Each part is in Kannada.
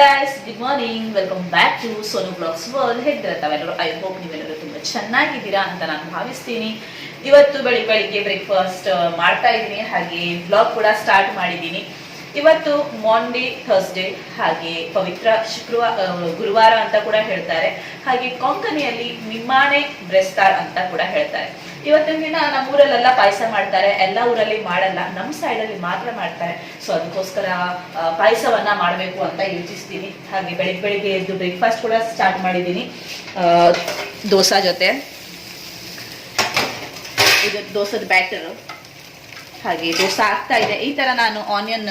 Guys good morning welcome back to Sonu blogs world ಹೇಗಿದ್ರೆ ತಾವೆಲ್ಲರೂ? ಐ ಹೋಪ್ ನೀವೆಲ್ಲರೂ ತುಂಬ ಚೆನ್ನಾಗಿದ್ದೀರಾ ಅಂತ ನಾನು ಭಾವಿಸ್ತೀನಿ. ಇವತ್ತು ಬೆಳಿಗ್ಗೆ ಬೆಳಿಗ್ಗೆ ಬ್ರೇಕ್ಫಾಸ್ಟ್ ಮಾಡ್ತಾ ಇದ್ದೀನಿ. ಹಾಗೆ ಬ್ಲಾಗ್ ಕೂಡ ಸ್ಟಾರ್ಟ್ ಮಾಡಿದ್ದೀನಿ. ಇವತ್ತು ಮಾಂಡೇ ಥರ್ಸ್ಡೇ ಹಾಗೆ ಪವಿತ್ರ ಶುಕ್ರವಾರ ಗುರುವಾರ ಅಂತ ಕೂಡ ಹೇಳ್ತಾರೆ. ಹಾಗೆ ಕೊಂಕಣಿಯಲ್ಲಿ ನಿಮ್ಮಾನೆ ಬ್ರೆಸ್ತಾರ್ ಅಂತ ಕೂಡ ಹೇಳ್ತಾರೆ. ಇವತ್ತಿನ ದಿನ ನಮ್ಮೂರಲ್ಲೆಲ್ಲ ಪಾಯಸ ಮಾಡ್ತಾರೆ, ಎಲ್ಲ ಊರಲ್ಲಿ ಮಾಡಲ್ಲ ನಮ್ಮ ಸೈಡಲ್ಲಿ ಮಾತ್ರ ಮಾಡ್ತಾರೆ. ಸೊ ಅದಕ್ಕೋಸ್ಕರ ಪಾಯಸವನ್ನ ಮಾಡಬೇಕು ಅಂತ ಯೋಚಿಸ್ತೀನಿ. ಹಾಗೆ ಬೆಳಿಗ್ಗೆ ಬೆಳಿಗ್ಗೆ ಎದ್ದು ಬ್ರೇಕ್ಫಾಸ್ಟ್ ಕೂಡ ಸ್ಟಾರ್ಟ್ ಮಾಡಿದ್ದೀನಿ. ದೋಸಾ ಜೊತೆ. ಇದು ದೋಸದ ಬ್ಯಾಟರು ಹಾಗೆ ದೋಸೆ ಆಗ್ತಾ ಇದೆ. ಈ ಥರ ನಾನು ಆನಿಯನ್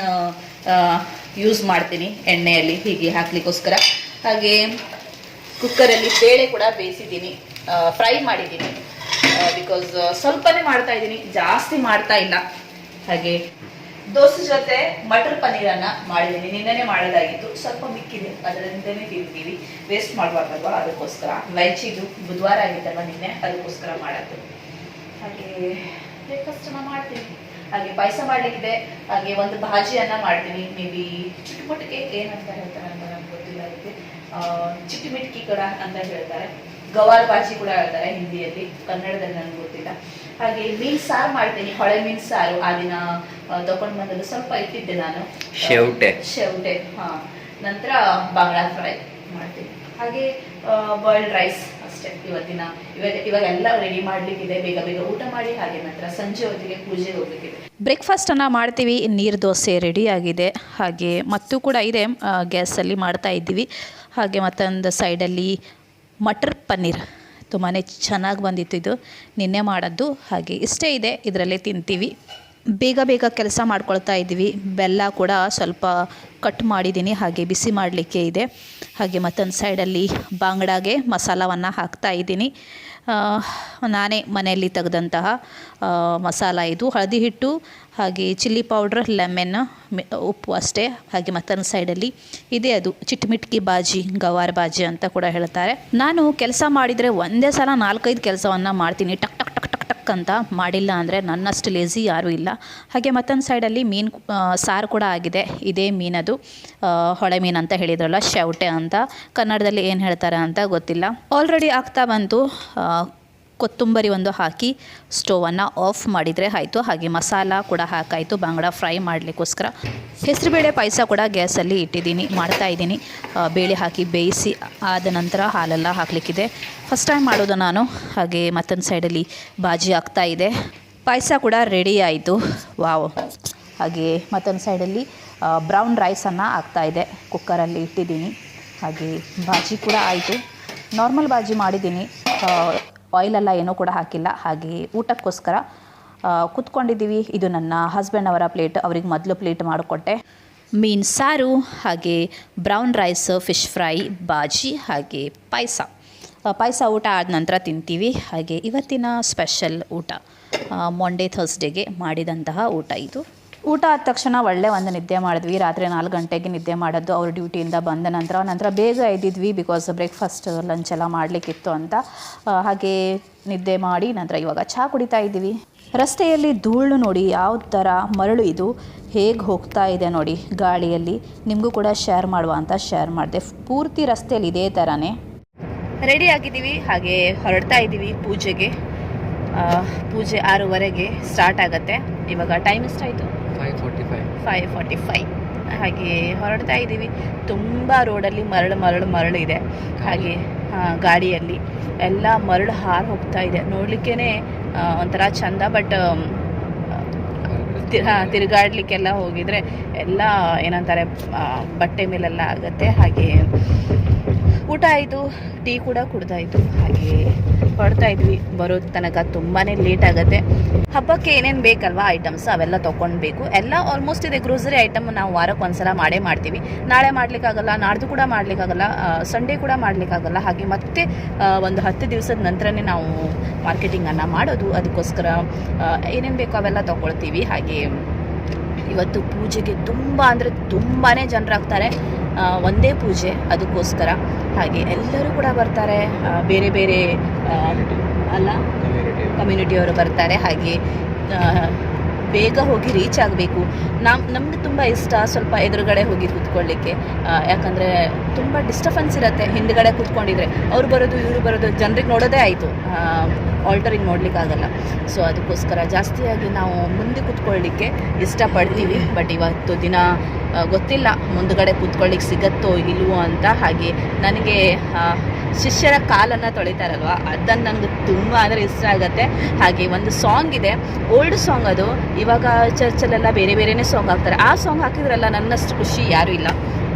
ಯೂಸ್ ಮಾಡ್ತೀನಿ ಎಣ್ಣೆಯಲ್ಲಿ, ಹೀಗೆ ಹಾಕ್ಲಿಕ್ಕೋಸ್ಕರ. ಹಾಗೆ ಕುಕ್ಕರಲ್ಲಿ ಬೇಳೆ ಕೂಡ ಬೇಯಿಸಿದ್ದೀನಿ. ಫ್ರೈ ಮಾಡಿದ್ದೀನಿ. ಬಿಕಾಸ್ ಸ್ವಲ್ಪನೇ ಮಾಡ್ತಾ ಇದ್ದೀನಿ, ಜಾಸ್ತಿ ಮಾಡ್ತಾ ಇಲ್ಲ. ಹಾಗೆ ದೋಸೆ ಜೊತೆ ಮಟರ್ ಪನ್ನೀರನ್ನ ಮಾಡಿದ್ದೀನಿ. ನಿನ್ನೆ ಮಾಡೋದಾಗಿತ್ತು. ಸ್ವಲ್ಪ ಮಿಕ್ಕಿದೆ. ಅದರಿಂದನೇ ತಿಂತೀವಿ. ವೇಸ್ಟ್ ಮಾಡಬಾರ್ದಲ್ವಾ? ಅದಕ್ಕೋಸ್ಕರ. ಲೈಚಿದು ಬುಧವಾರ ಆಗಿತ್ತಲ್ವ ನಿನ್ನೆ? ಅದಕ್ಕೋಸ್ಕರ ಮಾಡೋದು ಹಾಗೆ ಬ್ರೇಕ್ಫಾಸ್ಟ್ ಅನ್ನ ಮಾಡ್ತೀನಿ. ಹಾಗೆ ಪಾಯಸ ಮಾಡಲಿಕ್ಕಿದೆ. ಹಾಗೆ ಒಂದು ಭಾಜಿಯನ್ನ ಮಾಡ್ತೀನಿ. ಮೇ ಬಿ ಚುಟುಮುಟಿಕೆ ಏನಂತ ಹೇಳ್ತಾರೆ ಅಂತ ನನಗೆ ಗೊತ್ತಿಲ್ಲ ಅದಕ್ಕೆ. ಚಿಟಿಮಿಟ್ಕಿ ಕೂಡ ಅಂತ ಹೇಳ್ತಾರೆ. ಗವಾರ್ ಬಾಜಿ ಕೂಡ ಹೇಳ್ತಾರೆ ಹಿಂದಿಯಲ್ಲಿ ಕನ್ನಡದಲ್ಲಿ ನನಗೆ ಗೊತ್ತಿಲ್ಲ. ಹಾಗೆ ಮೀನ್ ಸಾರು ಮಾಡ್ತೀನಿ ಹೊಳೆ ಮೀನ್ ಸಾರು. ಆ ದಿನ ತಗೊಂಡು ಬಂದದ್ದು ಸ್ವಲ್ಪ ಇಟ್ಟಿದ್ದೆ ನಾನು. ಶೆವ್ಟೆ. ಶೆವ್ಟೆ ಹಾ. ನಂತರ ಬಾಂಗ್ಲಾ ಫ್ರೈ ಮಾಡ್ತೀನಿ. ಹಾಗೆ ಬಾಯ್ಲ್ಡ್ ರೈಸ್ ಅಷ್ಟೇ ಇವತ್ತಿನ. ಇವಾಗ ಎಲ್ಲ ರೆಡಿ ಮಾಡ್ಲಿಕ್ಕಿದೆ. ಬೇಗ ಬೇಗ ಊಟ ಮಾಡಿ ಹಾಗೆ ನಂತರ ಸಂಜೆ ಹೊತ್ತಿಗೆ ಪೂಜೆಗೆ ಹೋಗ್ಲಿಕ್ಕಿದೆ. ಬ್ರೇಕ್ಫಾಸ್ಟನ್ನು ಮಾಡ್ತೀವಿ. ನೀರು ದೋಸೆ ರೆಡಿ ಆಗಿದೆ. ಹಾಗೆ ಮತ್ತು ಕೂಡ ಇದೆ ಗ್ಯಾಸಲ್ಲಿ ಮಾಡ್ತಾ ಇದ್ದೀವಿ. ಹಾಗೆ ಮತ್ತೊಂದು ಸೈಡಲ್ಲಿ ಮಟರ್ ಪನ್ನೀರ್ ತುಂಬಾ ಚೆನ್ನಾಗಿ ಬಂದಿತ್ತು ಇದು. ನಿನ್ನೆ ಮಾಡೋದು ಹಾಗೆ ಇಷ್ಟೇ ಇದೆ ಇದರಲ್ಲೇ ತಿಂತೀವಿ. ಬೇಗ ಬೇಗ ಕೆಲಸ ಮಾಡ್ಕೊಳ್ತಾ ಇದ್ದೀವಿ. ಬೆಲ್ಲ ಕೂಡ ಸ್ವಲ್ಪ ಕಟ್ ಮಾಡಿದ್ದೀನಿ, ಹಾಗೆ ಬಿಸಿ ಮಾಡಲಿಕ್ಕೆ ಇದೆ. ಹಾಗೆ ಮತ್ತೊಂದು ಸೈಡಲ್ಲಿ ಬಾಂಗ್ಡಾಗೆ ಮಸಾಲವನ್ನು ಹಾಕ್ತಾ ಇದ್ದೀನಿ. ನಾನೇ ಮನೆಯಲ್ಲಿ ತೆಗೆದಂತಹ ಮಸಾಲ ಇದು. ಹಳದಿ ಹಿಟ್ಟು ಹಾಗೆ ಚಿಲ್ಲಿ ಪೌಡ್ರ್, ಲೆಮೆನ್ ಉಪ್ಪು ಅಷ್ಟೇ. ಹಾಗೆ ಮತ್ತೊಂದು ಸೈಡಲ್ಲಿ ಇದೆ ಅದು, ಚಿಟ್ಮಿಟ್ಕಿ ಬಾಜಿ, ಗವಾರ್ ಬಾಜಿ ಅಂತ ಕೂಡ ಹೇಳ್ತಾರೆ. ನಾನು ಕೆಲಸ ಮಾಡಿದರೆ ಒಂದೇ ಸಲ ನಾಲ್ಕೈದು ಕೆಲಸವನ್ನು ಮಾಡ್ತೀನಿ. ಟಕ್ ಟಕ್ ಟಕ್ ಟಕ್ ಟಕ್ ಅಂತ ಮಾಡಿಲ್ಲ ಅಂದರೆ ನನ್ನಷ್ಟು ಲೇಜಿ ಯಾರೂ ಇಲ್ಲ. ಹಾಗೆ ಮತ್ತೊಂದು ಸೈಡಲ್ಲಿ ಮೀನು ಸಾರು ಕೂಡ ಆಗಿದೆ. ಇದೇ ಮೀನದು ಹೊಳೆ ಮೀನು ಅಂತ ಹೇಳಿದ್ರಲ್ಲ, ಶೌಟೆ ಅಂತ. ಕನ್ನಡದಲ್ಲಿ ಏನು ಹೇಳ್ತಾರೆ ಅಂತ ಗೊತ್ತಿಲ್ಲ. ಆಲ್ರೆಡಿ ಆಗ್ತಾ ಬಂತು ಕೊತ್ತಂಬರಿ ಒಂದು ಹಾಕಿ ಸ್ಟೋವನ್ನು ಆಫ್ ಮಾಡಿದರೆ ಆಯಿತು. ಹಾಗೆ ಮಸಾಲ ಕೂಡ ಹಾಕಾಯಿತು. ಬಾಂಗಡ ಫ್ರೈ ಮಾಡಲಿಕ್ಕೋಸ್ಕರ. ಹೆಸರುಬೇಳೆ ಪಾಯಸ ಕೂಡ ಗ್ಯಾಸಲ್ಲಿ ಇಟ್ಟಿದ್ದೀನಿ. ಮಾಡ್ತಾ ಇದ್ದೀನಿ. ಬೇಳೆ ಹಾಕಿ ಬೇಯಿಸಿ ಆದ ನಂತರ ಹಾಲೆಲ್ಲ ಹಾಕಲಿಕ್ಕಿದೆ. ಫಸ್ಟ್ ಟೈಮ್ ಮಾಡೋದು ನಾನು. ಹಾಗೆ ಮತ್ತೊಂದು ಸೈಡಲ್ಲಿ ಬಾಜಿ ಆಗ್ತಾ ಇದೆ. ಪಾಯಸ ಕೂಡ ರೆಡಿ ಆಯಿತು. ವಾವ್. ಹಾಗೆ ಮತ್ತೊಂದು ಸೈಡಲ್ಲಿ ಬ್ರೌನ್ ರೈಸನ್ನು ಆಗ್ತಾಯಿದೆ ಕುಕ್ಕರಲ್ಲಿ ಇಟ್ಟಿದ್ದೀನಿ. ಹಾಗೆ ಬಾಜಿ ಕೂಡ ಆಯಿತು. ನಾರ್ಮಲ್ ಬಾಜಿ ಮಾಡಿದ್ದೀನಿ. ಆಯಿಲೆಲ್ಲ ಏನೂ ಕೂಡ ಹಾಕಿಲ್ಲ. ಹಾಗೆ ಊಟಕ್ಕೋಸ್ಕರ ಕುತ್ಕೊಂಡಿದ್ದೀವಿ. ಇದು ನನ್ನ ಹಸ್ಬೆಂಡ್ ಅವರ ಪ್ಲೇಟ್ ಅವ್ರಿಗೆ ಮೊದಲು ಪ್ಲೇಟ್ ಮಾಡಿಕೊಟ್ಟೆ. ಮೀನು ಸಾರು, ಹಾಗೆ ಬ್ರೌನ್ ರೈಸ್ ಫಿಶ್ ಫ್ರೈ ಬಾಜಿ, ಹಾಗೆ ಪಾಯಸ. ಪಾಯಸ ಊಟ ಆದ ನಂತರ ತಿಂತೀವಿ. ಹಾಗೆ ಇವತ್ತಿನ ಸ್ಪೆಷಲ್ ಊಟ ಮಂಡೇ ಥರ್ಸ್ಡೇಗೆ ಮಾಡಿದಂತಹ ಊಟ ಇದು. ಊಟ ಆದ ತಕ್ಷಣ ಒಳ್ಳೆ ಒಂದು ನಿದ್ದೆ ಮಾಡಿದ್ವಿ. ರಾತ್ರಿ ನಾಲ್ಕು ಗಂಟೆಗೆ ನಿದ್ದೆ ಮಾಡೋದು ಅವ್ರ ಡ್ಯೂಟಿಯಿಂದ ಬಂದ ನಂತರ ನಂತರ ಬೇಗ ಎದ್ದಿದ್ವಿ ಬಿಕಾಸ್ ಬ್ರೇಕ್ಫಾಸ್ಟ್ ಲಂಚ್ ಎಲ್ಲ ಮಾಡಲಿಕ್ಕಿತ್ತು ಅಂತ. ಹಾಗೆ ನಿದ್ದೆ ಮಾಡಿ ನಂತರ ಇವಾಗ ಚಹಾ ಕುಡಿತಾ ಇದ್ದೀವಿ. ರಸ್ತೆಯಲ್ಲಿ ಧೂಳು ನೋಡಿ ಯಾವ ಥರ ಮರಳು ಇದು. ಹೇಗೆ ಹೋಗ್ತಾ ಇದೆ ನೋಡಿ ಗಾಳಿಯಲ್ಲಿ. ನಿಮಗೂ ಕೂಡ ಶೇರ್ ಮಾಡುವ ಅಂತ ಶೇರ್ ಮಾಡಿದೆ. ಪೂರ್ತಿ ರಸ್ತೆಯಲ್ಲಿ ಇದೇ ಥರನೇ. ರೆಡಿ ಆಗಿದ್ದೀವಿ. ಹಾಗೆ ಹೊರಡ್ತಾ ಇದ್ದೀವಿ ಪೂಜೆಗೆ. ಪೂಜೆ ಆರೂವರೆಗೆ ಸ್ಟಾರ್ಟ್ ಆಗುತ್ತೆ. ಇವಾಗ ಟೈಮ್ ಎಷ್ಟಾಯಿತು? Five forty five five forty five ಹಾಗೆ ಹೊರಡ್ತಾ ಇದ್ದೀವಿ. ತುಂಬ ರೋಡಲ್ಲಿ ಮರಳು ಮರಳು ಮರಳು ಇದೆ. ಹಾಗೆ ಗಾಡಿಯಲ್ಲಿ ಎಲ್ಲ ಮರಳು ಹಾರು ಹೋಗ್ತಾ ಇದೆ. ನೋಡಲಿಕ್ಕೇ ಒಂಥರ ಚಂದ ಬಟ್ ಹಾಂ ತಿರುಗಾಡ್ಲಿಕ್ಕೆಲ್ಲ ಹೋಗಿದ್ರೆ ಎಲ್ಲ ಏನಂತಾರೆ ಬಟ್ಟೆ ಮೇಲೆಲ್ಲ ಆಗುತ್ತೆ. ಹಾಗೆ ಊಟ ಆಯಿತು, ಟೀ ಕೂಡ ಕುಡ್ದಾಯಿತು. ಹಾಗೆ ಹೊಡ್ತಾ ಇದ್ವಿ. ಬರೋ ತನಕ ತುಂಬಾ ಲೇಟ್ ಆಗುತ್ತೆ. ಹಬ್ಬಕ್ಕೆ ಏನೇನು ಬೇಕಲ್ವಾ ಐಟಮ್ಸ್ ಅವೆಲ್ಲ ತೊಗೊಳ್ಬೇಕು ಎಲ್ಲ ಆಲ್ಮೋಸ್ಟ್ ಇದೆ. ಗ್ರೋಸರಿ ಐಟಮ್ ನಾವು ವಾರಕ್ಕೆ ಒಂದ್ಸಲ ಮಾಡೇ ಮಾಡ್ತೀವಿ. ನಾಳೆ ಮಾಡ್ಲಿಕ್ಕಾಗಲ್ಲ, ನಾಡ್ದು ಕೂಡ ಮಾಡ್ಲಿಕ್ಕಾಗಲ್ಲ ಸಂಡೇ ಕೂಡ ಮಾಡ್ಲಿಕ್ಕಾಗಲ್ಲ. ಹಾಗೆ ಮತ್ತೆ ಒಂದು ಹತ್ತು ದಿವಸದ ನಂತರನೇ ನಾವು ಮಾರ್ಕೆಟಿಂಗನ್ನು ಮಾಡೋದು. ಅದಕ್ಕೋಸ್ಕರ ಏನೇನು ಬೇಕೋ ಅವೆಲ್ಲ ತೊಗೊಳ್ತೀವಿ. ಹಾಗೆ ಇವತ್ತು ಪೂಜೆಗೆ ತುಂಬ ಅಂದರೆ ತುಂಬಾ ಜನರಾಗ್ತಾರೆ ಒಂದೇ ಪೂಜೆ ಅದಕ್ಕೋಸ್ಕರ. ಹಾಗೆ ಎಲ್ಲರೂ ಕೂಡ ಬರ್ತಾರೆ. ಬೇರೆ ಬೇರೆ ಅಲ್ಲ ಕಮ್ಯುನಿಟಿಯವರು ಬರ್ತಾರೆ. ಹಾಗೆ ಬೇಗ ಹೋಗಿ ರೀಚ್ ಆಗಬೇಕು. ನಮ್, ನಮಗೆ ತುಂಬ ಇಷ್ಟ ಸ್ವಲ್ಪ ಎದುರುಗಡೆ ಹೋಗಿ ಕೂತ್ಕೊಳ್ಳಿಕ್ಕೆ. ಯಾಕಂದರೆ ತುಂಬ ಡಿಸ್ಟರ್ಬೆನ್ಸ್ ಇರುತ್ತೆ. ಹಿಂದ್ಗಡೆ ಕೂತ್ಕೊಂಡಿದ್ರೆ ಅವ್ರು ಬರೋದು, ಇವರು ಬರೋದು ಜನರಿಗೆ ನೋಡೋದೇ ಆಯಿತು. ಆಲ್ಟರಿಂಗ್ ನೋಡಲಿಕ್ಕಾಗಲ್ಲ ಸೊ ಅದಕ್ಕೋಸ್ಕರ ಜಾಸ್ತಿಯಾಗಿ ನಾವು ಮುಂದೆ ಕೂತ್ಕೊಳ್ಳಿಕ್ಕೆ ಇಷ್ಟಪಡ್ತೀವಿ. ಬಟ್ ಇವತ್ತು ದಿನ ಗೊತ್ತಿಲ್ಲ ಮುಂದುಗಡೆ ಕೂತ್ಕೊಳ್ಳಿಕ್ಕೆ ಸಿಗತ್ತೋ ಇಲ್ವೋ ಅಂತ. ಹಾಗೆ ನನಗೆ ಶಿಷ್ಯರ ಕಾಲನ್ನು ತೊಳಿತಾರಲ್ವ? ಅದನ್ನು ನನಗೆ ತುಂಬ ಅಂದರೆ ಇಷ್ಟ ಆಗುತ್ತೆ. ಹಾಗೆ ಒಂದು ಸಾಂಗ್ ಇದೆ ಓಲ್ಡ್ ಸಾಂಗ್ ಅದು. ಇವಾಗ ಚರ್ಚಲ್ಲೆಲ್ಲ ಬೇರೆ ಬೇರೆನೇ ಸಾಂಗ್ ಹಾಕ್ತಾರೆ. ಆ ಸಾಂಗ್ ಹಾಕಿದ್ರಲ್ಲ ನನ್ನಷ್ಟು ಖುಷಿ ಯಾರು ಇಲ್ಲ.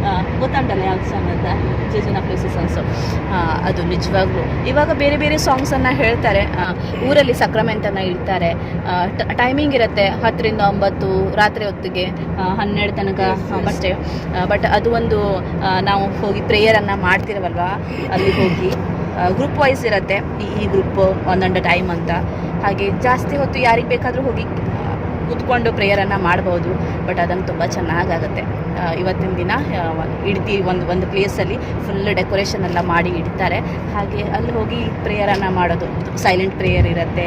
ಆ, ಗೊತ್ತುಂಟಲ್ಲ ಯಾವ ಸಾಂಗ್ ಅಂತ? ಜೇಜುನ ಪ್ಲೇಸಿ ಸಾಂಗ್ಸು ಅದು ನಿಜವಾಗ್ಲೂ. ಇವಾಗ ಬೇರೆ ಬೇರೆ ಸಾಂಗ್ಸನ್ನು ಹೇಳ್ತಾರೆ. ಊರಲ್ಲಿ ಸಕ್ರಮೆಂಟನ್ನು ಇಡ್ತಾರೆ. ಟೈಮಿಂಗ್ ಇರುತ್ತೆ. ಹತ್ತರಿಂದ ಒಂಬತ್ತು ರಾತ್ರಿ ಹೊತ್ತಿಗೆ ಹನ್ನೆರಡು ತನಕ ಅಷ್ಟೇ ಬಟ್ ಅದು ಒಂದು ನಾವು ಹೋಗಿ ಪ್ರೇಯರನ್ನು ಮಾಡ್ತಿರವಲ್ವ? ಅಲ್ಲಿ ಹೋಗಿ. ಗ್ರೂಪ್ ವೈಸ್ ಇರುತ್ತೆ. ಈ ಈ ಗ್ರೂಪ್ ಒಂದೊಂದು ಟೈಮ್ ಅಂತ. ಹಾಗೆ ಜಾಸ್ತಿ ಹೊತ್ತು ಯಾರಿಗೆ ಬೇಕಾದರೂ ಹೋಗಿ ಕೂತ್ಕೊಂಡು ಪ್ರೇಯರನ್ನು ಮಾಡ್ಬೋದು ಬಟ್ ಅದನ್ನು ತುಂಬ ಚೆನ್ನಾಗಾಗುತ್ತೆ. ಇವತ್ತಿನ ದಿನ ಇಡ್ತಿ ಒಂದು ಒಂದು ಪ್ಲೇಸಲ್ಲಿ ಫುಲ್ ಡೆಕೋರೇಷನ್ ಎಲ್ಲ ಮಾಡಿ ಇಡ್ತಾರೆ. ಹಾಗೆ ಅಲ್ಲಿ ಹೋಗಿ ಪ್ರೇಯರನ್ನು ಮಾಡೋದು ಸೈಲೆಂಟ್ ಪ್ರೇಯರ್ ಇರುತ್ತೆ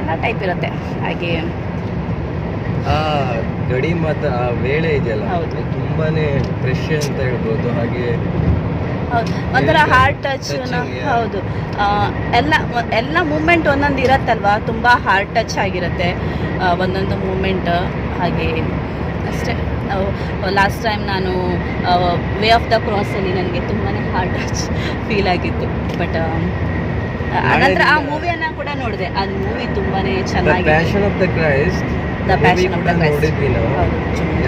ಎಲ್ಲ ಟೈಪ್ ಇರುತ್ತೆ. ಹಾಗೆ ಗಡಿ ಮತ್ತು ಆ ವೇಳೆ ಇದೆಯಲ್ಲ? ತುಂಬಾನೇ ಫ್ರೆಶ್ ಅಂತ ಹೇಳ್ಬೋದು. ಹಾಗೆ ಹೌದು. ಒಂಥರ ಹಾರ್ಟ್ ಟಚ್ ಹೌದು. ಎಲ್ಲ ಎಲ್ಲ ಮೂಮೆಂಟ್ ಒಂದೊಂದು ಇರತ್ತಲ್ವಾ? ತುಂಬ ಹಾರ್ಟ್ ಟಚ್ ಆಗಿರುತ್ತೆ. ಒಂದೊಂದು ಮೂಮೆಂಟ್ ಹಾಗೆ ಅಷ್ಟೇ. ಲಾಸ್ಟ್ ಟೈಮ್ ನಾನು ವೇ ಆಫ್ ದ ಕ್ರಾಸಲ್ಲಿ ನನಗೆ ತುಂಬಾ ಹಾರ್ಟ್ ಟಚ್ ಫೀಲ್ ಆಗಿತ್ತು. ಬಟ್ ಅನಂತರ ಆ ಮೂವಿಯನ್ನು ಕೂಡ ನೋಡಿದೆ. ಆ ಮೂವಿ ತುಂಬಾ ಚೆನ್ನಾಗಿದೆ. Passion of the Christ the passion of the ನೋಡಿದ್ವಿ ನಾವು. ಹೌದು.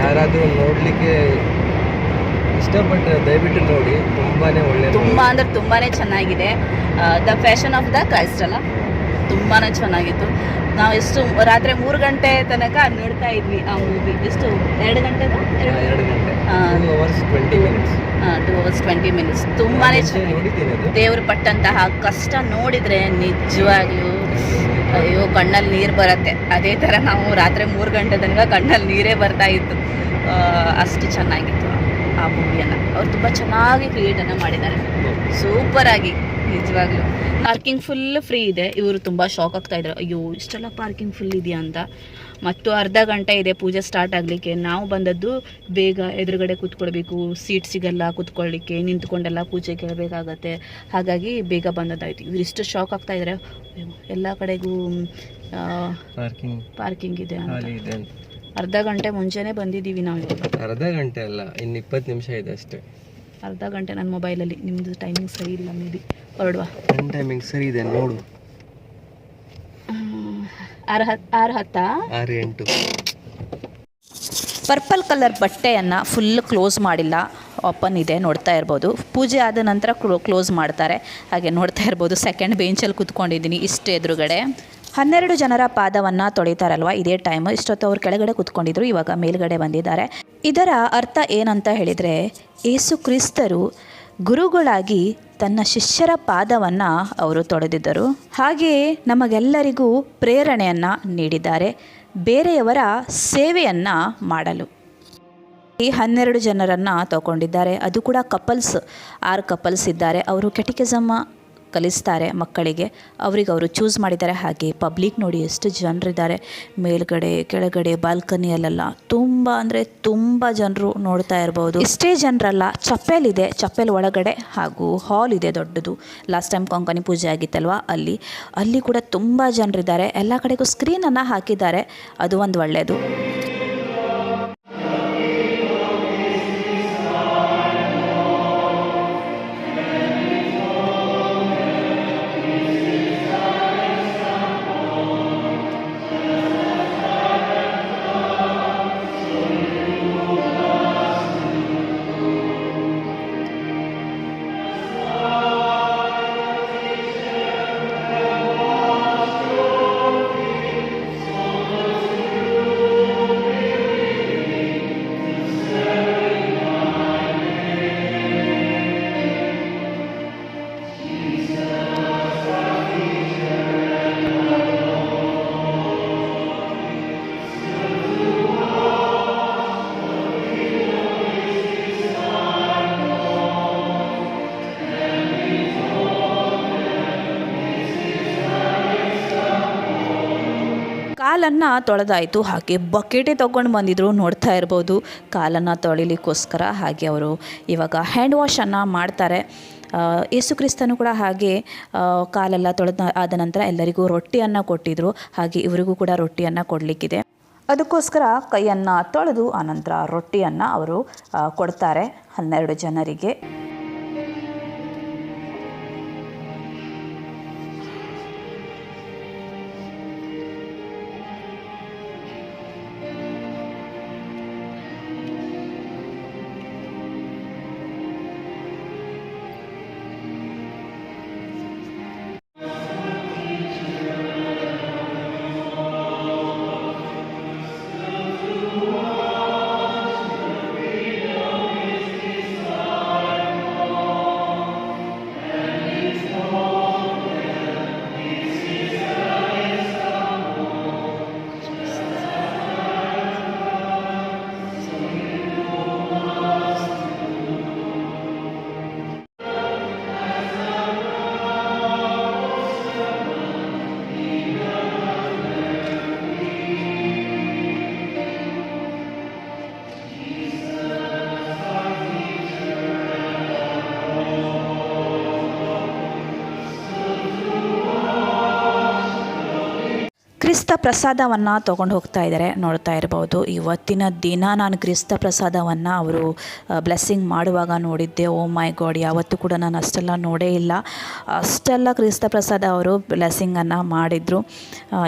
ಯಾರಾದ್ರೂ ನೋಡ್ಲಿಕ್ಕೆ ಇಷ್ಟಪಟ್ಟರೆ ದಯವಿಟ್ಟು ನೋಡಿ ತುಂಬಾನೇ ಒಳ್ಳೆ ತುಂಬ ಅಂದ್ರೆ ತುಂಬಾ ಚೆನ್ನಾಗಿದೆ. The fashion of the Christ ಅಲ್ಲ? ತುಂಬಾ ಚೆನ್ನಾಗಿತ್ತು. ನಾವು ಎಷ್ಟು ರಾತ್ರಿ ಮೂರು ಗಂಟೆ ತನಕ ನೋಡ್ತಾ ಇದ್ವಿ ಆ ಮೂವಿ ಎಷ್ಟು? ಎರಡು ಗಂಟೆದ ಎರಡು ಗಂಟೆ. Two hours twenty minutes two hours twenty minutes ತುಂಬಾ ಚೆನ್ನಾಗಿದೆ. ದೇವರು ಪಟ್ಟಂತಹ ಕಷ್ಟ ನೋಡಿದರೆ ನಿಜವಾಗ್ಲೂ ಅಯ್ಯೋ ಕಣ್ಣಲ್ಲಿ ನೀರು ಬರುತ್ತೆ. ಅದೇ ಥರ ನಾವು ರಾತ್ರಿ ಮೂರು ಗಂಟೆ ತನಕ ಕಣ್ಣಲ್ಲಿ ನೀರೇ ಬರ್ತಾ ಇತ್ತು. ಅಷ್ಟು ಚೆನ್ನಾಗಿತ್ತು ಆ ಮೂವಿಯನ್ನು ಅವ್ರು ತುಂಬ ಚೆನ್ನಾಗಿ ಕ್ರಿಯೇಟನ್ನು ಮಾಡಿದ್ದಾರೆ. ಸೂಪರ್ ಆಗಿ ನಿಜವಾಗ್ಲೂ. ಪಾರ್ಕಿಂಗ್ ಫುಲ್ ಫ್ರೀ ಇದೆ. ಇವರು ತುಂಬ ಶಾಕ್ ಆಗ್ತಾ ಇದ್ರು. ಅಯ್ಯೋ ಇಷ್ಟೆಲ್ಲ ಪಾರ್ಕಿಂಗ್ ಫುಲ್ ಇದೆಯಾ ಅಂತ? ಮತ್ತು ಅರ್ಧ ಗಂಟೆ ಇದೆ ಪೂಜೆ ಸ್ಟಾರ್ಟ್ ಆಗಲಿಕ್ಕೆ. ನಾವು ಬಂದದ್ದು ಬೇಗ ಎದುರುಗಡೆ ಕೂತ್ಕೊಳ್ಬೇಕು. ಸೀಟ್ ಸಿಗಲ್ಲ ಕೂತ್ಕೊಳ್ಳಿಕ್ಕೆ ನಿಂತ್ಕೊಂಡೆಲ್ಲ ಪೂಜೆ ಕೇಳಬೇಕಾಗತ್ತೆ. ಹಾಗಾಗಿ ಬೇಗ ಬಂದದ್ದಾಯ್ತು. ಇವ್ರು ಇಷ್ಟು ಶಾಕ್ ಆಗ್ತಾ ಇದ್ದಾರೆ ಎಲ್ಲ ಕಡೆಗೂ ಪಾರ್ಕಿಂಗ್ ಪಾರ್ಕಿಂಗ್ ಇದೆ ಅಂತ. ಅರ್ಧ ಗಂಟೆ ಮುಂಚೆನೇ ಬಂದಿದ್ದೀವಿ ನಾವು ಇವಾಗ ಅರ್ಧ ಗಂಟೆ ಅಲ್ಲ ಇನ್ನು ಇಪ್ಪತ್ತು ನಿಮಿಷ ಇದೆ ಅಷ್ಟೇ. ಅರ್ಧ ಗಂಟೆ ನನ್ನ ಮೊಬೈಲಲ್ಲಿ ನಿಮ್ಮದು ಟೈಮಿಂಗ್ ಸರಿ ಇಲ್ಲ ಮೇ ಬಿ ಹೊರಡುವ. ನನ್ನ ಟೈಮಿಂಗ್ ಸರಿ ಇದೆ ನೋಡು. ಆರು ಹತ್ತು ಆರು ಹತ್ತಾ? ಆರು ಎಂಟು. ಪರ್ಪಲ್ ಕಲರ್ ಬಟ್ಟೆಯನ್ನು ಫುಲ್ ಕ್ಲೋಸ್ ಮಾಡಿಲ್ಲ. ಓಪನ್ ಇದೆ, ನೋಡ್ತಾ ಇರ್ಬೋದು. ಪೂಜೆ ಆದ ನಂತರ ಕ್ಲೋಸ್ ಮಾಡ್ತಾರೆ. ಹಾಗೆ ನೋಡ್ತಾ ಇರ್ಬೋದು ಸೆಕೆಂಡ್ ಬೆಂಚಲ್ಲಿ ಕೂತ್ಕೊಂಡಿದ್ದೀನಿ ಇಷ್ಟು ಎದುರುಗಡೆ. ಹನ್ನೆರಡು ಜನರ ಪಾದವನ್ನು ತೊಳಿತಾರಲ್ವ? ಇದೇ ಟೈಮ್ ಇಷ್ಟೊತ್ತು ಅವ್ರು ಕೆಳಗಡೆ ಕೂತ್ಕೊಂಡಿದ್ರು, ಇವಾಗ ಮೇಲ್ಗಡೆ ಬಂದಿದ್ದಾರೆ. ಇದರ ಅರ್ಥ ಏನಂತ ಹೇಳಿದರೆ, ಏಸು ಕ್ರಿಸ್ತರು ಗುರುಗಳಾಗಿ ತನ್ನ ಶಿಷ್ಯರ ಪಾದವನ್ನು ಅವರು ತೊಡೆದಿದ್ದರು. ಹಾಗೆಯೇ ನಮಗೆಲ್ಲರಿಗೂ ಪ್ರೇರಣೆಯನ್ನು ನೀಡಿದ್ದಾರೆ. ಬೇರೆಯವರ ಸೇವೆಯನ್ನು ಮಾಡಲು. ಈ ಹನ್ನೆರಡು ಜನರನ್ನು ತಗೊಂಡಿದ್ದಾರೆ. ಅದು ಕೂಡ ಕಪಲ್ಸ್ ಆರು ಕಪಲ್ಸ್ ಇದ್ದಾರೆ. ಅವರು ಕೆಟಿಕಿಸಮ್ಮ ಕಲಿಸ್ತಾರೆ ಮಕ್ಕಳಿಗೆ. ಅವ್ರಿಗೆ ಅವರು ಚೂಸ್ ಮಾಡಿದ್ದಾರೆ. ಹಾಗೆ ಪಬ್ಲಿಕ್ ನೋಡಿ ಎಷ್ಟು ಜನರಿದ್ದಾರೆ. ಮೇಲ್ಗಡೆ, ಕೆಳಗಡೆ ಬಾಲ್ಕನಿಯಲ್ಲೆಲ್ಲ ತುಂಬ ಅಂದರೆ ತುಂಬ ಜನರು ನೋಡ್ತಾ ಇರ್ಬೋದು. ಇಷ್ಟೇ ಜನರಲ್ಲ ಚಪ್ಪೆಲ್ ಇದೆ. ಚಪ್ಪೆಲ್ ಒಳಗಡೆ ಹಾಗೂ ಹಾಲ್ ಇದೆ ದೊಡ್ಡದು. ಲಾಸ್ಟ್ ಟೈಮ್ ಕೊಂಕಣಿ ಪೂಜೆ ಆಗಿತ್ತಲ್ವ? ಅಲ್ಲಿ. ಅಲ್ಲಿ ಕೂಡ ತುಂಬ ಜನರಿದ್ದಾರೆ. ಎಲ್ಲ ಕಡೆಗೂ ಸ್ಕ್ರೀನನ್ನು ಹಾಕಿದ್ದಾರೆ. ಅದು ಒಂದು ಒಳ್ಳೆಯದು ಕಾಲನ್ನು ತೊಳೆದಾಯಿತು. ಹಾಗೆ ಬಕೆಟೇ ತೊಗೊಂಡು ಬಂದಿದ್ರು. ನೋಡ್ತಾ ಇರ್ಬೋದು. ಕಾಲನ್ನು ತೊಳಿಲಿಕ್ಕೋಸ್ಕರ ಹಾಗೆ ಅವರು ಇವಾಗ ಹ್ಯಾಂಡ್ ವಾಶನ್ನು ಮಾಡ್ತಾರೆ. ಯೇಸು ಕ್ರಿಸ್ತನು ಕೂಡ ಹಾಗೆ ಕಾಲೆಲ್ಲ ತೊಳೆದ ಆದ ನಂತರ ಎಲ್ಲರಿಗೂ ರೊಟ್ಟಿಯನ್ನು ಕೊಟ್ಟಿದ್ರು. ಹಾಗೆ ಇವರಿಗೂ ಕೂಡ ರೊಟ್ಟಿಯನ್ನು ಕೊಡಲಿಕ್ಕಿದೆ. ಅದಕ್ಕೋಸ್ಕರ ಕೈಯನ್ನು ತೊಳೆದು ಆನಂತರ ರೊಟ್ಟಿಯನ್ನು ಅವರು ಕೊಡ್ತಾರೆ ಹನ್ನೆರಡು ಜನರಿಗೆ. ಕ್ರಿಸ್ತ ಪ್ರಸಾದವನ್ನು ತೊಗೊಂಡು ಹೋಗ್ತಾ ಇದ್ದಾರೆ ನೋಡ್ತಾ ಇರ್ಬೋದು. ಇವತ್ತಿನ ದಿನ ನಾನು ಕ್ರಿಸ್ತ ಪ್ರಸಾದವನ್ನು ಅವರು ಬ್ಲೆಸ್ಸಿಂಗ್ ಮಾಡುವಾಗ ನೋಡಿದ್ದೆ. ಓ ಮೈ ಗಾಡ್, ಯಾವತ್ತೂ ಕೂಡ ನಾನು ಅಷ್ಟೆಲ್ಲ ನೋಡೇ ಇಲ್ಲ. ಅಷ್ಟೆಲ್ಲ ಕ್ರಿಸ್ತ ಪ್ರಸಾದ ಅವರು ಬ್ಲೆಸ್ಸಿಂಗನ್ನು ಮಾಡಿದರು.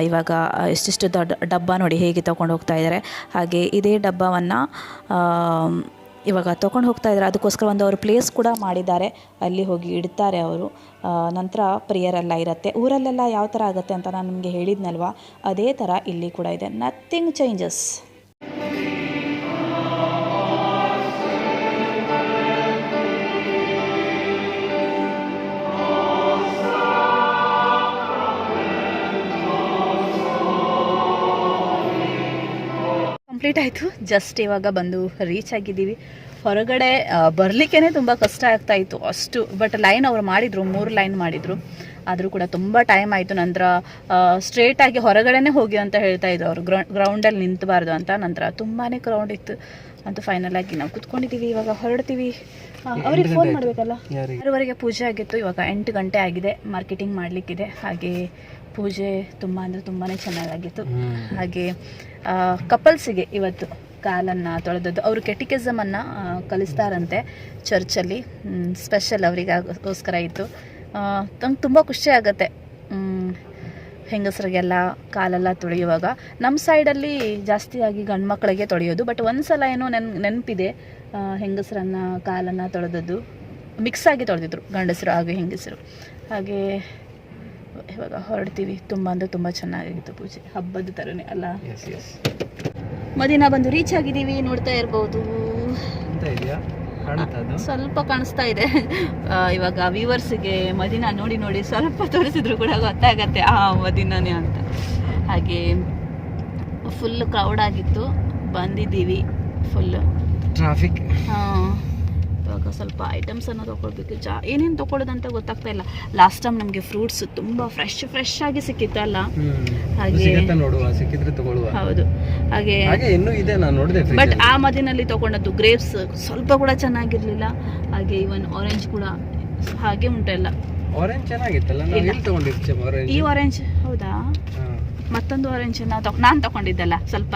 ಇವಾಗ ಇಷ್ಟಿಷ್ಟು ದೊಡ್ಡ ಡಬ್ಬ ನೋಡಿ ಹೇಗೆ ತೊಗೊಂಡು ಹೋಗ್ತಾ ಇದ್ದಾರೆ ಹಾಗೆ ಇದೇ ಡಬ್ಬವನ್ನು ಇವಾಗ ತೊಗೊಂಡು ಹೋಗ್ತಾ ಇದ್ದಾರೆ. ಅದಕ್ಕೋಸ್ಕರ ಒಂದು ಅವರು ಪ್ಲೇಸ್ ಕೂಡ ಮಾಡಿದ್ದಾರೆ. ಅಲ್ಲಿ ಹೋಗಿ ಇಡ್ತಾರೆ ಅವರು. ನಂತರ ಪ್ರೇಯರೆಲ್ಲ ಇರುತ್ತೆ. ಊರಲ್ಲೆಲ್ಲ ಯಾವ ಥರ ಆಗುತ್ತೆ ಅಂತ ನಾನು ನಿಮಗೆ ಹೇಳಿದ್ನಲ್ವ? ಅದೇ ಥರ ಇಲ್ಲಿ ಕೂಡ ಇದೆ. ನಥಿಂಗ್ ಚೇಂಜಸ್ ಕಂಪ್ಲೀಟ್ ಆಯಿತು. ಜಸ್ಟ್ ಇವಾಗ ಬಂದು ರೀಚ್ ಆಗಿದ್ದೀವಿ. ಹೊರಗಡೆ ಬರಲಿಕ್ಕೇ ತುಂಬ ಕಷ್ಟ ಆಗ್ತಾ ಇತ್ತು ಅಷ್ಟು. ಬಟ್ ಲೈನ್ ಅವ್ರು ಮಾಡಿದರು, ಮೂರು ಲೈನ್ ಮಾಡಿದರು. ಆದರೂ ಕೂಡ ತುಂಬ ಟೈಮ್ ಆಯಿತು. ನಂತರ ಸ್ಟ್ರೇಟಾಗಿ ಹೊರಗಡೆನೇ ಹೋಗಿ ಅಂತ ಹೇಳ್ತಾ ಇದ್ರು ಅವರು. ಗ್ರೌಂಡಲ್ಲಿ ನಿಂತಬಾರ್ದು ಅಂತ. ನಂತರ ತುಂಬಾ ಕ್ರೌಂಡ್ ಇತ್ತು. ಅಂತ ಫೈನಲ್ ಆಗಿ ನಾವು ಕುತ್ಕೊಂಡಿದ್ದೀವಿ ಇವಾಗ ಹೊರಡ್ತೀವಿ. ಅವ್ರಿಗೆ ಫೋನ್ ಮಾಡಬೇಕಲ್ಲ? ಯಾರಿಗೆ? ಆರೂವರೆಗೆ ಪೂಜೆ ಆಗಿತ್ತು ಇವಾಗ ಎಂಟು ಗಂಟೆ ಆಗಿದೆ ಮಾರ್ಕೆಟಿಂಗ್ ಮಾಡಲಿಕ್ಕಿದೆ. ಹಾಗೆ ಪೂಜೆ ತುಂಬ ಅಂದರೆ ತುಂಬಾ ಚೆನ್ನಾಗಾಗಿತ್ತು. ಹಾಗೆ ಕಪಲ್ಸಿಗೆ ಇವತ್ತು ಕಾಲನ್ನು ತೊಳೆದದ್ದು. ಅವರು ಕೆಟಿಕಿಸಮನ್ನು ಕಲಿಸ್ತಾರಂತೆ ಚರ್ಚಲ್ಲಿ ಸ್ಪೆಷಲ್ ಅವರಿಗೋಸ್ಕರ ಇತ್ತು ನಂಗೆ ತುಂಬ ಖುಷಿ ಆಗುತ್ತೆ. ಹೆಂಗಸರಿಗೆಲ್ಲ ಕಾಲೆಲ್ಲ ತೊಳೆಯುವಾಗ ನಮ್ಮ ಸೈಡಲ್ಲಿ ಜಾಸ್ತಿಯಾಗಿ ಗಂಡು ಮಕ್ಕಳಿಗೆ ತೊಳೆಯೋದು ಬಟ್ ಒಂದು ಸಲ ಏನೋ ನೆನ್ ನೆನಪಿದೆ ಹೆಂಗಸರನ್ನು ಕಾಲನ್ನು ತೊಳೆದದ್ದು. ಮಿಕ್ಸ್ ಆಗಿ ತೊಳೆದಿದ್ರು ಗಂಡಸರು ಹಾಗೆ ಹೆಂಗಸರು. ಹಾಗೆ ಇವಾಗ ಹೊರಡ್ತೀವಿ. ತುಂಬ ಅಂದರೆ ತುಂಬ ಚೆನ್ನಾಗಿತ್ತು ಪೂಜೆ. ಹಬ್ಬದ ಥರನೇ ಅಲ್ಲ? ಮದಿನ ಬಂದು ರೀಚ್ ಆಗಿದ್ದೀವಿ ನೋಡ್ತಾ ಇರ್ಬೋದು. ಸ್ವಲ್ಪ ಕಾಣಿಸ್ತಾ ಇದೆ. ಇವಾಗ ವ್ಯೂವರ್ಸಿಗೆ ಮದಿನ ನೋಡಿ ನೋಡಿ ಸ್ವಲ್ಪ ತೋರಿಸಿದ್ರು ಕೂಡ ಗೊತ್ತಾಗತ್ತೆ. ಆ ಮದಿನಾನೇ ಅಂತ. ಹಾಗೆ ಫುಲ್ ಕ್ರೌಡ್ ಆಗಿತ್ತು. ಬಂದಿದ್ದೀವಿ ಫುಲ್ ಟ್ರಾಫಿಕ್ ಇವಾಗ ಸ್ವಲ್ಪ ಐಟಮ್ಸನ್ನು ತೊಗೊಳ್ಬೇಕು. ಜಾ ಏನೇನು ತೊಗೊಳ್ಳೋದಂತ ಗೊತ್ತಾಗ್ತಾ ಇಲ್ಲ. ಲಾಸ್ಟ್ ಟೈಮ್ ನಮಗೆ ಫ್ರೂಟ್ಸ್ ತುಂಬ ಫ್ರೆಶ್ ಫ್ರೆಶ್ ಆಗಿ ಸಿಕ್ಕಿತ್ತಲ್ಲ? ಹಾಗೆ- ಹೌದು. ಹಾಗೆ ಬಟ್ ಆ ಮದಿನಲ್ಲಿ ತಗೊಂಡದ್ದು ಗ್ರೇಪ್ಸ್ ಸ್ವಲ್ಪ ಕೂಡ ಚೆನ್ನಾಗಿರ್ಲಿಲ್ಲ. ಹಾಗೆ ಇವನ್ ಆರೆಂಜ್ ಕೂಡ ಹಾಗೆ ಉಂಟಲ್ಲ. ಆರೆಂಜ್ ಚೆನ್ನಾಗಿತ್ತಲ್ಲ? ಈ ಆರೆಂಜ್ ಹೌದಾ? ಮತ್ತೊಂದು ಆರೆಂಜ್ ನಾವು ನಾನು ತಗೊಂಡಿದ್ದಲ್ಲ ಸ್ವಲ್ಪ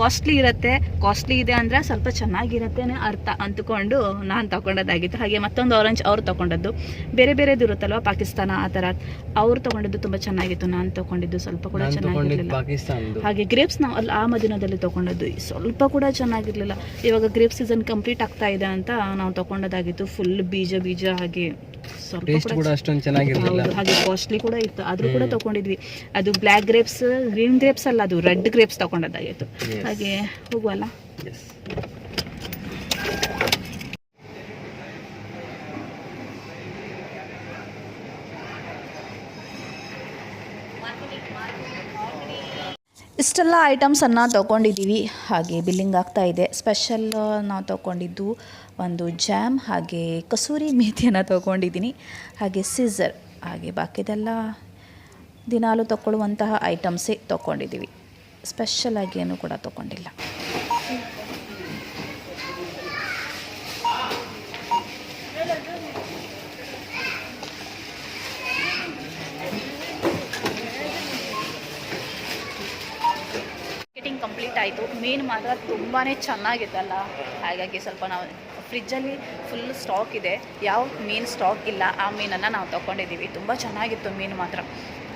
ಕಾಸ್ಟ್ಲಿ ಇರುತ್ತೆ. ಕಾಸ್ಟ್ಲಿ ಇದೆ ಅಂದರೆ ಸ್ವಲ್ಪ ಚೆನ್ನಾಗಿರತ್ತೇನೆ ಅರ್ಥ ಅಂದ್ಕೊಂಡು ನಾನು ತಗೊಂಡದ್ದಾಗಿತ್ತು. ಹಾಗೆ ಮತ್ತೊಂದು ಆರೆಂಜ್ ಅವ್ರು ತಗೊಂಡದ್ದು. ಬೇರೆ ಬೇರೆದು ಇರುತ್ತಲ್ವ ಪಾಕಿಸ್ತಾನ ಆ ಥರ. ಅವ್ರು ತಗೊಂಡದ್ದು ತುಂಬ ಚೆನ್ನಾಗಿತ್ತು. ನಾನು ತಗೊಂಡಿದ್ದು ಸ್ವಲ್ಪ ಕೂಡ ಚೆನ್ನಾಗಿರ್ಲಿಲ್ಲ. ಹಾಗೆ ಗ್ರೇಪ್ಸ್ ನಾವು ಅಲ್ಲಿ ಆ ಮದಿನದಲ್ಲಿ ತೊಗೊಂಡದ್ದು. ಸ್ವಲ್ಪ ಕೂಡ ಚೆನ್ನಾಗಿರಲಿಲ್ಲ. ಇವಾಗ ಗ್ರೇಪ್ ಸೀಸನ್ ಕಂಪ್ಲೀಟ್ ಆಗ್ತಾ ಇದೆ ಅಂತ ನಾವು ತಗೊಂಡದಾಗಿತ್ತು ಫುಲ್ ಬೀಜ ಬೀಜ ಹಾಗೆ. ಟೇಸ್ಟ್ ಕೂಡ ಅಷ್ಟೊಂದು ಚೆನ್ನಾಗಿರಲಿಲ್ಲ. ಹಾಗೆ ಕಾಸ್ಟ್ಲಿ ಕೂಡ ಇತ್ತು. ಆದ್ರೂ ಕೂಡ ತಗೊಂಡಿದ್ವಿ. ಅದು ಬ್ಲ್ಯಾಕ್ ಗ್ರೇಪ್ಸ್ ಗ್ರೀನ್ ಗ್ರೇಪ್ಸ್ ಅಲ್ಲ ಅದು ರೆಡ್ ಗ್ರೇಪ್ಸ್ ತಗೊಂಡದ್ದಾಗಿತ್ತು. ಹಾಗೆ ಹೋಗುವಲ್ಲ? ಇಷ್ಟೆಲ್ಲ ಐಟಮ್ಸನ್ನು ತೊಗೊಂಡಿದ್ದೀವಿ. ಹಾಗೆ ಬಿಲ್ಲಿಂಗ್ ಆಗ್ತಾ ಇದೆ. ಸ್ಪೆಷಲ್ ನಾವು ತೊಗೊಂಡಿದ್ದು ಒಂದು ಜಾಮ್ ಹಾಗೆ ಕಸೂರಿ ಮೇಥಿಯನ್ನು ತೊಗೊಂಡಿದ್ದೀನಿ. ಹಾಗೆ ಸೀಸರ್ ಹಾಗೆ ಬಾಕಿದೆಲ್ಲ ದಿನಾಲು ತೊಗೊಳ್ಳುವಂತಹ ಐಟಮ್ಸೇ ತೊಗೊಂಡಿದ್ದೀವಿ. ಸ್ಪೆಷಲಾಗಿ ಏನೂ ಕೂಡ ತೊಗೊಂಡಿಲ್ಲ ಮಾರ್ಕೆಟಿಂಗ್ ಕಂಪ್ಲೀಟ್ ಆಯಿತು ಮೀನು ಮಾತ್ರ ತುಂಬಾ ಚೆನ್ನಾಗಿತ್ತಲ್ಲ. ಹಾಗಾಗಿ ಸ್ವಲ್ಪ ನಾವು ಫ್ರಿಜ್ಜಲ್ಲಿ ಫುಲ್ ಸ್ಟಾಕ್ ಇದೆ. ಯಾವ ಮೀನು ಸ್ಟಾಕ್ ಇಲ್ಲ ಆ ಮೀನನ್ನು ನಾವು ತೊಗೊಂಡಿದ್ದೀವಿ ತುಂಬ ಚೆನ್ನಾಗಿತ್ತು ಮೀನು ಮಾತ್ರ.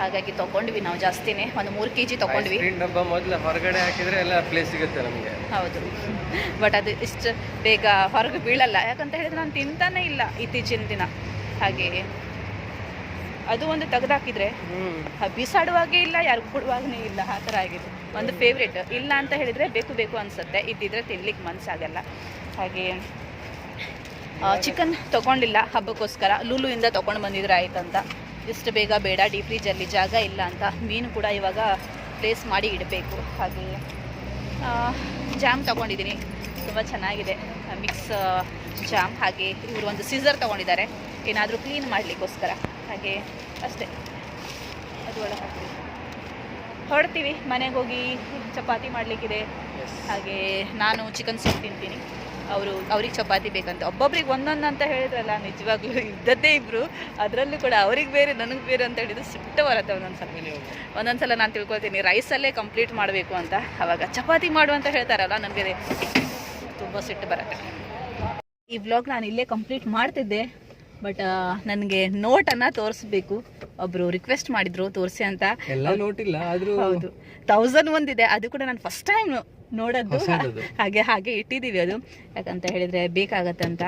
ಹಾಗಾಗಿ ತೊಗೊಂಡ್ವಿ ನಾವು ಜಾಸ್ತಿನೇ. ಒಂದು ಮೂರು ಕೆ ಜಿ ತೊಗೊಂಡ್ವಿ ಡಬ್ಬ ಮೊದಲು ಹೊರಗಡೆ ಹಾಕಿದ್ರೆ ಎಲ್ಲ ಪ್ಲೇಸ್ ಸಿಗುತ್ತೆ ನಮಗೆ. ಹೌದು. ಬಟ್ ಅದು ಇಷ್ಟು ಬೇಗ ಹೊರಗೆ ಬೀಳಲ್ಲ. ಯಾಕಂತ ಹೇಳಿದ್ರೆ ನಾನು ತಿಂತಾನೇ ಇಲ್ಲ ಇತ್ತೀಚಿನ ದಿನ. ಹಾಗೆ ಅದು ಒಂದು ತೆಗೆದಾಕಿದ್ರೆ ಬಿಸಾಡುವಾಗೇ ಇಲ್ಲ ಯಾರಿಗೂ ಕೊಡುವಾಗನೇ ಇಲ್ಲ ಆ ಥರ ಆಗಿದೆ. ಒಂದು ಫೇವ್ರೇಟ್ ಇಲ್ಲ ಅಂತ ಹೇಳಿದರೆ ಬೇಕು ಬೇಕು ಅನಿಸುತ್ತೆ. ಇದ್ದಿದ್ರೆ ತಿನ್ಲಿಕ್ಕೆ ಮನಸ್ಸಾಗಲ್ಲ ಹಾಗೆ ಚಿಕನ್ ತೊಗೊಂಡಿಲ್ಲ ಹಬ್ಬಕ್ಕೋಸ್ಕರ. ಲೂಲುವಿಂದ ತೊಗೊಂಡು ಬಂದಿದ್ರೆ ಆಯ್ತಂತ. ಇಷ್ಟು ಬೇಗ ಬೇಡ ಡೀ ಫ್ರಿಜಲ್ಲಿ ಜಾಗ ಇಲ್ಲ ಅಂತ ಮೀನು ಕೂಡ ಇವಾಗ ಪ್ಲೇಸ್ ಮಾಡಿ ಇಡಬೇಕು. ಹಾಗೆ ಜಾಮ್ ತೊಗೊಂಡಿದ್ದೀನಿ. ತುಂಬ ಚೆನ್ನಾಗಿದೆ. ಮಿಕ್ಸ್ ಜಾಮ್ ಹಾಗೆ ಇವರು ಒಂದು ಸೀಸರ್ ತೊಗೊಂಡಿದ್ದಾರೆ. ಏನಾದರೂ ಕ್ಲೀನ್ ಮಾಡಲಿಕ್ಕೋಸ್ಕರ. ಹಾಗೆ ಅಷ್ಟೇ. ಅದು ಒಳಗೆ ಹಾಕ್ತೀವಿ ಹೊರಡ್ತೀವಿ ಮನೆಗೆ ಹೋಗಿ ಚಪಾತಿ ಮಾಡಲಿಕ್ಕಿದೆ. ಹಾಗೆ ನಾನು ಚಿಕನ್ ಸೂಪ್ ತಿಂತೀನಿ. ಅವರು ಅವ್ರಿಗೆ ಚಪಾತಿ ಬೇಕಂತ. ಒಬ್ಬೊಬ್ರಿಗೆ ಒಂದೊಂದು ಅಂತ ಹೇಳಿದ್ರಲ್ಲ ನಿಜವಾಗ್ಲೂ ಇದ್ದದ್ದೇ ಇಬ್ಬರು ಅದರಲ್ಲೂ ಕೂಡ ಅವ್ರಿಗೆ ಬೇರೆ ನನಗೆ ಬೇರೆ ಅಂತ ಹೇಳಿದ್ರು ಸಿಟ್ಟು ಬರುತ್ತೆ ಒಂದೊಂದು ಸಲ ಒಂದೊಂದು ಸಲ ನಾನು ತಿಳ್ಕೊಳ್ತೀನಿ ರೈಸಲ್ಲೇ ಕಂಪ್ಲೀಟ್ ಮಾಡಬೇಕು ಅಂತ. ಅವಾಗ ಚಪಾತಿ ಮಾಡು ಅಂತ ಹೇಳ್ತಾರಲ್ಲ ನನಗೆ ತುಂಬ ಸಿಟ್ಟು ಬರುತ್ತೆ. ಈ ವ್ಲಾಗ್ ನಾನು ಇಲ್ಲೇ ಕಂಪ್ಲೀಟ್ ಮಾಡ್ತಿದ್ದೆ. ಬಟ್ ನನಗೆ ನೋಟನ್ನು ತೋರಿಸ್ಬೇಕು. ಒಬ್ರು ರಿಕ್ವೆಸ್ಟ್ ಮಾಡಿದ್ರು ತೋರಿಸಿ ಅಂತ. ಎಲ್ಲ ನೋಟಿಲ್ಲ ಆದ್ರೂ ಹೌದು. ತೌಸಂಡ್ ಒಂದಿದೆ ಅದು ಕೂಡ ನಾನು ಫಸ್ಟ್ ಟೈಮ್ ನೋಡೋದು. ಹಾಗೆ ಹಾಗೆ ಇಟ್ಟಿದೀವಿ ಅದು. ಯಾಕಂತ ಹೇಳಿದ್ರೆ ಬೇಕಾಗತ್ತೆ ಅಂತ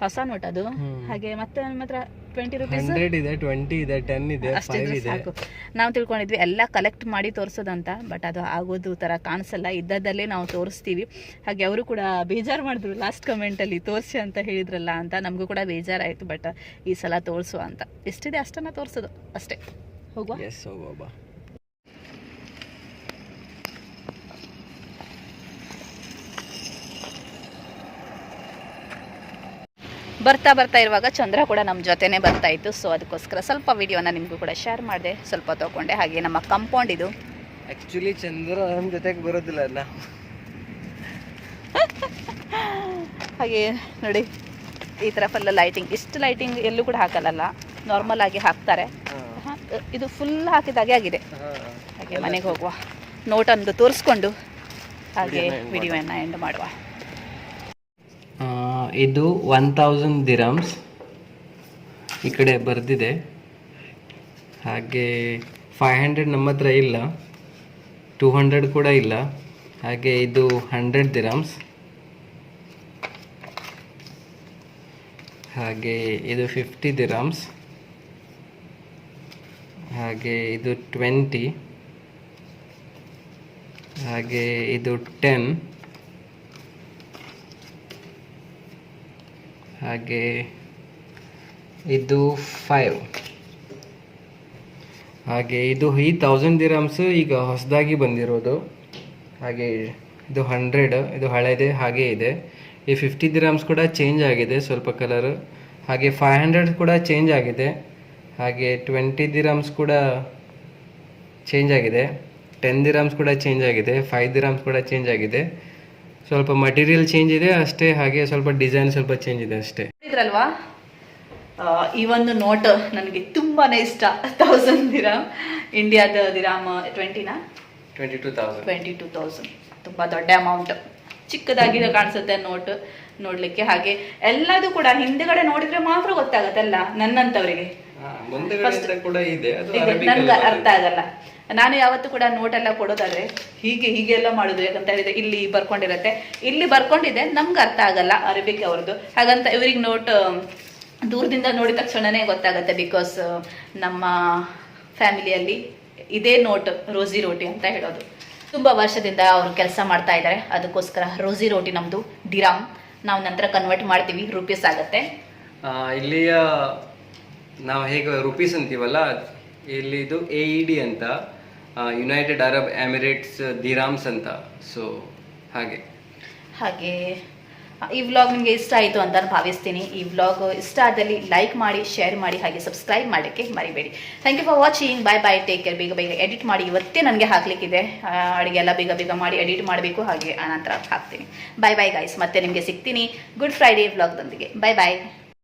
ಹೊಸ ನೋಟ್ ಅದು. ಹಾಗೆ ಮತ್ತೆ ನಮ್ಮ ಹತ್ರ ಟ್ವೆಂಟಿ ರುಪೀಸ್ ಇದೆ ಟ್ವೆಂಟಿ ಇದೆ ಟೆನ್ ಇದೆ ಅಷ್ಟಿದ್ರೆ ಸಾಕು. ನಾವು ತಿಳ್ಕೊಂಡಿದ್ವಿ ಎಲ್ಲ ಕಲೆಕ್ಟ್ ಮಾಡಿ ತೋರಿಸೋದಂತ ಬಟ್ ಅದು ಆಗೋದು ತರ ಕಾಣಿಸಲ್ಲ. ಇದ್ದದ್ದಲ್ಲೇ ನಾವು ತೋರಿಸ್ತೀವಿ. ಹಾಗೆ ಅವರು ಕೂಡ ಬೇಜಾರು ಮಾಡಿದ್ರು ಲಾಸ್ಟ್ ಕಮೆಂಟಲ್ಲಿ ತೋರಿಸಿ ಅಂತ ಹೇಳಿದ್ರಲ್ಲ ಅಂತ. ನಮಗೂ ಕೂಡ ಬೇಜಾರಾಯಿತು ಬಟ್ ಈ ಸಲ ತೋರಿಸುವ ಅಂತ. ಎಷ್ಟಿದೆ ಅಷ್ಟನ್ನು ತೋರಿಸೋದು. ಅಷ್ಟೇ. ಹೋಗುವ? ಎಸ್ ಹೋಗೋಬ ಬರ್ತಾ ಬರ್ತಾ ಇರುವಾಗ ಚಂದ್ರ ಕೂಡ ನಮ್ಮ ಜೊತೆನೇ ಬರ್ತಾ ಇತ್ತು. ಸೊ ಅದಕ್ಕೋಸ್ಕರ ಸ್ವಲ್ಪ ವಿಡಿಯೋನ ನಿಮಗೂ ಕೂಡ ಶೇರ್ ಮಾಡಿದೆ. ಸ್ವಲ್ಪ ತಗೊಂಡೆ. ಹಾಗೆ ನಮ್ಮ ಕಂಪೌಂಡ್ ಇದು. ಆ್ಯಕ್ಚುಲಿ ಚಂದ್ರ ನಮ್ಮ ಜೊತೆಗೆ ಬರೋದಿಲ್ಲ ಅಲ್ಲ. ಹಾಗೆ ನೋಡಿ ಈ ಥರ ಫುಲ್ ಲೈಟಿಂಗ್ ಇಷ್ಟು ಲೈಟಿಂಗ್ ಎಲ್ಲೂ ಕೂಡ ಹಾಕಲ್ಲ ನಾರ್ಮಲ್ ಆಗಿ ಹಾಕ್ತಾರೆ. ಇದು ಫುಲ್ ಹಾಕಿದಾಗೆ ಆಗಿದೆ. ಹಾಗೆ ಮನೆಗೆ ಹೋಗುವ. ನೋಟೊಂದು ತೋರಿಸ್ಕೊಂಡು. ಹಾಗೆ ವಿಡಿಯೋನ ಎಂಡ್ ಮಾಡುವ. ಇದು ಒನ್ ತೌಸಂಡ್ ದಿರಮ್ಸ್ ಈ ಕಡೆ ಬರೆದಿದೆ. ಹಾಗೆ ಫೈವ್ ಹಂಡ್ರೆಡ್ ನಮ್ಮ ಹತ್ರ ಇಲ್ಲ. ಟೂ ಹಂಡ್ರೆಡ್ ಕೂಡ ಇಲ್ಲ. ಹಾಗೆ ಇದು ಹಂಡ್ರೆಡ್ ದಿರಾಮ್ಸ್ ಹಾಗೆ ಇದು ಫಿಫ್ಟಿ ದಿರಾಮ್ಸ್ ಹಾಗೆ ಇದು ಟ್ವೆಂಟಿ ಹಾಗೆ ಇದು ಟೆನ್ ಹಾಗೆ ಇದು ಫೈವ್ ಹಾಗೆ ಇದು ಈ ತೌಸಂಡ್ ದಿರಮ್ಸ್ ಈಗ ಹೊಸದಾಗಿ ಬಂದಿರೋದು. ಹಾಗೆ ಇದು ಹಂಡ್ರೆಡ್ ಇದು ಹಳೆಯದೇ ಹಾಗೆ ಇದೆ. ಈ ಫಿಫ್ಟಿ ದಿರಾಮ್ಸ್ ಕೂಡ ಚೇಂಜ್ ಆಗಿದೆ ಸ್ವಲ್ಪ ಕಲರ್ ಹಾಗೆ ಫೈವ್ ಹಂಡ್ರೆಡ್ ಕೂಡ ಚೇಂಜ್ ಆಗಿದೆ. ಹಾಗೆ ಟ್ವೆಂಟಿ ದಿರಾಮ್ಸ್ ಕೂಡ ಚೇಂಜ್ ಆಗಿದೆ. ಟೆನ್ ದಿರಾಮ್ಸ್ ಕೂಡ ಚೇಂಜ್ ಆಗಿದೆ. ಫೈವ್ ದಿರಾಮ್ಸ್ ಕೂಡ ಚೇಂಜ್ ಆಗಿದೆ. ಸ್ವಲ್ಪ ಮಟೀರಿಯಲ್ ಚೇಂಜ್ ಇದೆ ಅಷ್ಟೇ ಹಾಗೆ ಸ್ವಲ್ಪ ಡಿಸೈನ್ ಸ್ವಲ್ಪ ಚೇಂಜ್ ಇದೆ ಅಷ್ಟೇ. ಇದ್ರಲ್ವಾ? ಈ ಒಂದು ನೋಟ್ ನನಗೆ ತುಂಬಾನೇ ಇಷ್ಟ. ತೌಸಂಡ್ ದಿರಾಮ್ ಇಂಡಿಯಾದ dirham ಟ್ವೆಂಟಿನ twenty two thousand twenty two thousand ತುಂಬ ದೊಡ್ಡ ಅಮೌಂಟ್ ಚಿಕ್ಕದಾಗಿ ಕಾಣಿಸುತ್ತೆ ನೋಟ್ ನೋಡ್ಲಿಕ್ಕೆ. ಹಾಗೆ ಎಲ್ಲದೂ ಕೂಡ ಹಿಂದೆಗಡೆ ನೋಡಿದ್ರೆ ಮಾತ್ರ ಗೊತ್ತಾಗತ್ತಲ್ಲ ನನ್ನಂತವರಿಗೆ. ಮುಂದೆ ಕೂಡ ಇದೆ ಅದು ಈಗ ಅರಬಿಕ್ ನನ್ಗೆ ಅಲ್ಲಿ ಅರ್ಥ ಆಗಲ್ಲ. ನಾನು ಯಾವತ್ತೂ ಕೂಡ ನೋಟ್ ಎಲ್ಲ ಕೊಡೋದಾದ್ರೆ ಹೀಗೆ ಹೀಗೆಲ್ಲ ಮಾಡುದು ಯಾಕಂತ ಹೇಳಿದ್ರೆ ಇಲ್ಲಿ ಬರ್ಕೊಂಡಿರತ್ತೆ. ಇಲ್ಲಿ ಬರ್ಕೊಂಡಿದೆ ನಮ್ಗೆ ಅರ್ಥ ಆಗಲ್ಲ ಅರೇಬಿಕ್ ಅವ್ರದ್ದು. ಹಾಗಂತ ಇವ್ರಿಗೆ ನೋಟ್ ದೂರದಿಂದ ನೋಡಿದ ತಕ್ಷಣನೇ ಗೊತ್ತಾಗತ್ತೆ ಬಿಕಾಸ್ ನಮ್ಮ ಫ್ಯಾಮಿಲಿಯಲ್ಲಿ ಇದೇ ನೋಟ್ ರೋಸಿ ರೋಟಿ ಅಂತ ಹೇಳೋದು. ತುಂಬ ವರ್ಷದಿಂದ ಅವರು ಕೆಲಸ ಮಾಡ್ತಾ ಇದ್ದಾರೆ ಅದಕ್ಕೋಸ್ಕರ ರೋಸಿ ರೋಟಿ ನಮ್ಮದು ಡಿರಾಮ್ ನಾವು ನಂತರ ಕನ್ವರ್ಟ್ ಮಾಡ್ತೀವಿ ರೂಪೀಸ್ ಆಗುತ್ತೆ. ಆ, ಇಲ್ಲಿಯ ನಾವು ಹೇಗೆ ರುಪೀಸ್ ಅಂತೀವಲ್ಲ, ಇಲ್ಲಿ ಇದು ಎ ಇ ಡಿ ಅಂತ ಯುನೈಟೆಡ್ ಅರಬ್ ಎಮಿರೇಟ್ಸ್ ದಿರಾಮ್ಸ್ ಅಂತ. ಸೊ ಹಾಗೆ. ಹಾಗೆ ಈ ವ್ಲಾಗ್ ನಿಮಗೆ ಇಷ್ಟ ಆಯಿತು ಅಂತ ನಾನು ಭಾವಿಸ್ತೀನಿ. ಈ ವ್ಲಾಗ್ ಇಷ್ಟ ಆದಲ್ಲಿ ಲೈಕ್ ಮಾಡಿ ಶೇರ್ ಮಾಡಿ, ಹಾಗೆ ಸಬ್ಸ್ಕ್ರೈಬ್ ಮಾಡೋಕ್ಕೆ ಮರಿಬೇಡಿ. Thank you for watching bye bye take care ಬೇಗ ಬೇಗ ಎಡಿಟ್ ಮಾಡಿ. ಇವತ್ತೇ ನನಗೆ ಹಾಕಲಿಕ್ಕಿದೆ. ಅಡುಗೆ ಎಲ್ಲ ಬೇಗ ಬೇಗ ಮಾಡಿ ಎಡಿಟ್ ಮಾಡಬೇಕು. ಹಾಗೆ ಆನಂತರ ಹಾಕ್ತೀನಿ. ಬಾಯ್ ಬಾಯ್ ಗಾಯ್ಸ್ ಮತ್ತೆ ನಿಮಗೆ ಸಿಗ್ತೀನಿ. ಗುಡ್ ಫ್ರೈಡೇ ವ್ಲಾಗ್ದೊಂದಿಗೆ ಬಾಯ್ ಬಾಯ್